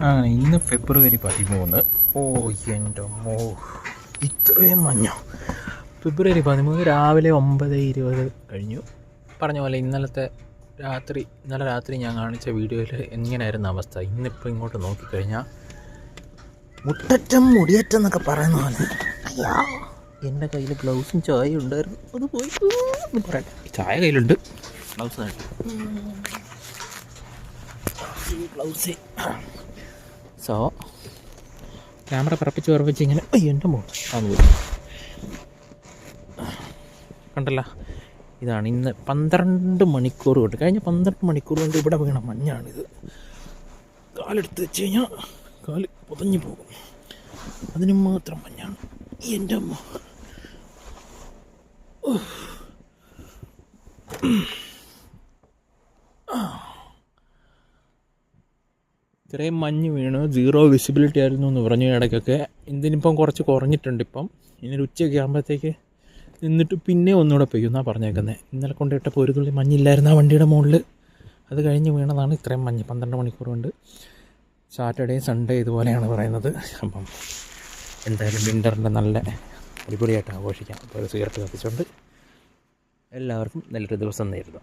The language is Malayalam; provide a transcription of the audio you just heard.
അങ്ങനെ ഇന്ന് ഫെബ്രുവരി പതിമൂന്ന്. ഓ എന്റെ മോ ഇത്രയും മഞ്ഞ? ഫെബ്രുവരി പതിമൂന്ന് രാവിലെ ഒമ്പത് ഇരുപത് കഴിഞ്ഞു. പറഞ്ഞ പോലെ ഇന്നലത്തെ രാത്രി ഇന്നലെ രാത്രി ഞാൻ കാണിച്ച വീഡിയോയിൽ എങ്ങനെയായിരുന്നു അവസ്ഥ? ഇന്നിപ്പോൾ ഇങ്ങോട്ട് നോക്കിക്കഴിഞ്ഞാൽ മുട്ടറ്റം മുടിയറ്റം എന്നൊക്കെ പറയുന്ന പോലെ. അയ്യാ എന്റെ കയ്യിൽ ഗ്ലൗസും ചായ ഉണ്ടായിരുന്നു. അത് പോയി. എന്ന് പറയട്ടെ. ചായ കയ്യിലുണ്ട്. ഗ്ലൗസ് ഗ്ലൗസ് സോ ക്യാമറ പറപ്പിച്ച് പറപ്പിച്ച് ഇങ്ങനെ എന്റെ മോൾ. കണ്ടല്ല ഇതാണ് ഇന്ന് പന്ത്രണ്ട് മണിക്കൂർ കൊണ്ട് കഴിഞ്ഞ പന്ത്രണ്ട് മണിക്കൂർ കൊണ്ട് ഇവിടെ വീണ മഞ്ഞാണിത്. കാലെടുത്ത് വെച്ച് കഴിഞ്ഞാൽ കാൽ പുതഞ്ഞു പോകും. അതിന് മാത്രം മഞ്ഞാണ്. എന്റെ അമ്മ ഇത്രയും മഞ്ഞ് വീണ് സീറോ വിസിബിലിറ്റി ആയിരുന്നു എന്ന് പറഞ്ഞു ഇടയ്ക്കൊക്കെ. ഇതിനിപ്പം കുറച്ച് കുറഞ്ഞിട്ടുണ്ട് ഇപ്പം. ഇനി ഒരു ഉച്ചയൊക്കെ ആകുമ്പോഴത്തേക്ക് നിന്നിട്ട് പിന്നെ ഒന്നുകൂടെ പെയ്യുന്നാണ് പറഞ്ഞേക്കുന്നത് ഇന്നലെ കൊണ്ടിട്ടപ്പോൾ ഒരു തുള്ളി മഞ്ഞില്ലായിരുന്നു ആ വണ്ടിയുടെ മുകളിൽ. അത് കഴിഞ്ഞ് വീണതാണ് ഇത്രയും മഞ്ഞ്. പന്ത്രണ്ട് മണിക്കൂർ കൊണ്ട് സാറ്റർഡേ സൺഡേ ഇതുപോലെയാണ് പറയുന്നത്. അപ്പം എന്തായാലും വിന്ററിന്റെ നല്ല അടിപൊളിയായിട്ട് ആഘോഷിക്കാം. അപ്പോൾ സിഗരറ്റ് കത്തിച്ചുകൊണ്ട് എല്ലാവർക്കും നല്ലൊരു ദിവസം നേരുന്നു.